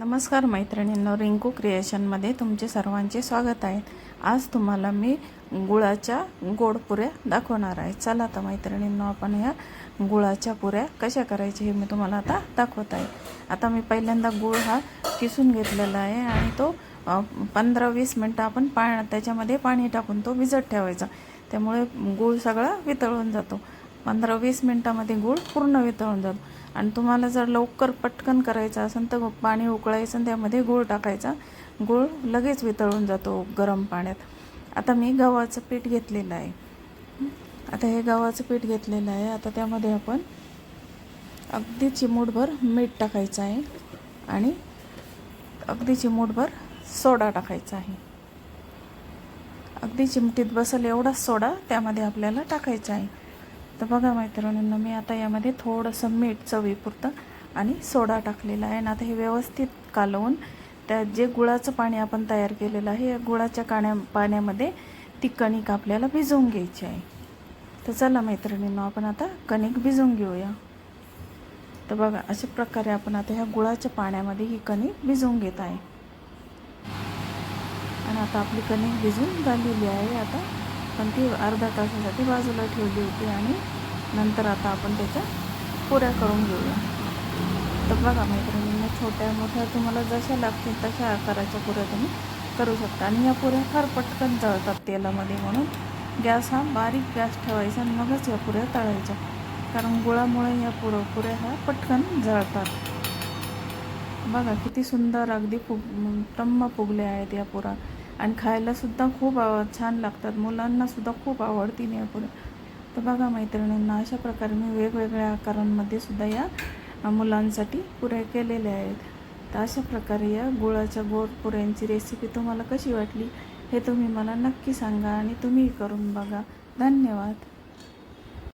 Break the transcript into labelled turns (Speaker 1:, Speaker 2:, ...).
Speaker 1: नमस्कार मैत्रिणींनो रिंकू क्रिएशनमध्ये तुमचे सर्वांचे स्वागत आहे. आज तुम्हाला मी गुळाच्या गोड पुऱ्या दाखवणार आहे. चला आता मैत्रिणींनो आपण ह्या गुळाच्या पुऱ्या कशा करायच्या हे मी तुम्हाला आता दाखवत आहे. आता मी पहिल्यांदा गुळ हा किसून घेतलेला आहे आणि तो पंधरा वीस मिनटं आपण पा त्याच्यामध्ये पाणी टाकून तो भिजत ठेवायचा. त्यामुळे गुळ सगळा वितळून जातो. पंधरा वीस मिनटामध्ये गूळ पूर्ण वितळून जातो. आणि तुम्हाला जर लवकर पटकन करायचं असेल तर पाणी उकळायचं आणि त्यामध्ये गूळ टाकायचा. गूळ लगेच वितळून जातो गरम पाण्यात. आता मी गव्हाचं पीठ घेतलेलं आहे. आता हे गव्हाचं पीठ घेतलेलं आहे. आता त्यामध्ये आपण अगदी चिमूटभर मीठ टाकायचं आहे. आणि अगदी चिमूटभर सोडा टाकायचा आहे. अगदी चिमटीत बसेल एवढाच सोडा त्यामध्ये आपल्याला टाकायचा आहे. तर बघा मैत्रिणींना मी आता यामध्ये थोडंसं मीठ चवीपुरतं आणि सोडा टाकलेला आहे. आणि आता हे व्यवस्थित कालवून त्या जे गुळाचं पाणी आपण तयार केलेलं आहे या गुळाच्या काण्या पाण्यामध्ये ती कणिक आपल्याला भिजवून घ्यायची आहे. तर चला मैत्रिणींना आपण आता कणिक भिजवून घेऊया. तर बघा अशा प्रकारे आपण आता ह्या गुळाच्या पाण्यामध्ये ही कणिक भिजवून घेत आहे. आणि आता आपली कणिक भिजून झालेली आहे. आता पण ती अर्धा तासासाठी बाजूला ठेवली होती आणि नंतर आता आपण त्याच्या पुऱ्या करून घेऊया. तर बघा मैत्रिणींना छोट्या मोठ्या तुम्हाला जशा लागतील तशा आकाराच्या पुऱ्या तुम्ही करू शकता. आणि या पुऱ्या फार पटकन जळतात तेलामध्ये म्हणून. गॅस हा बारीक गॅस ठेवायचा आणि मगच या पुऱ्या तळायच्या. कारण गुळामुळे या पुर पुऱ्या ह्या पटकन जळतात. बघा किती सुंदर अगदी फुग टम्म फुगले आहेत या पुरा. आणि खायलासुद्धा खूप आव छान लागतात. मुलांनासुद्धा खूप आवडतील या पुऱ्या तर बघा मैत्रिणींना अशा प्रकारे मी वेगवेगळ्या आकारांमध्ये सुद्धा या मुलांसाठी पुऱ्या केलेल्या आहेत. तर अशा प्रकारे या गुळाच्या गोड पुऱ्यांची रेसिपी तुम्हाला कशी वाटली हे तुम्ही मला नक्की सांगा आणि तुम्ही करून बघा. धन्यवाद.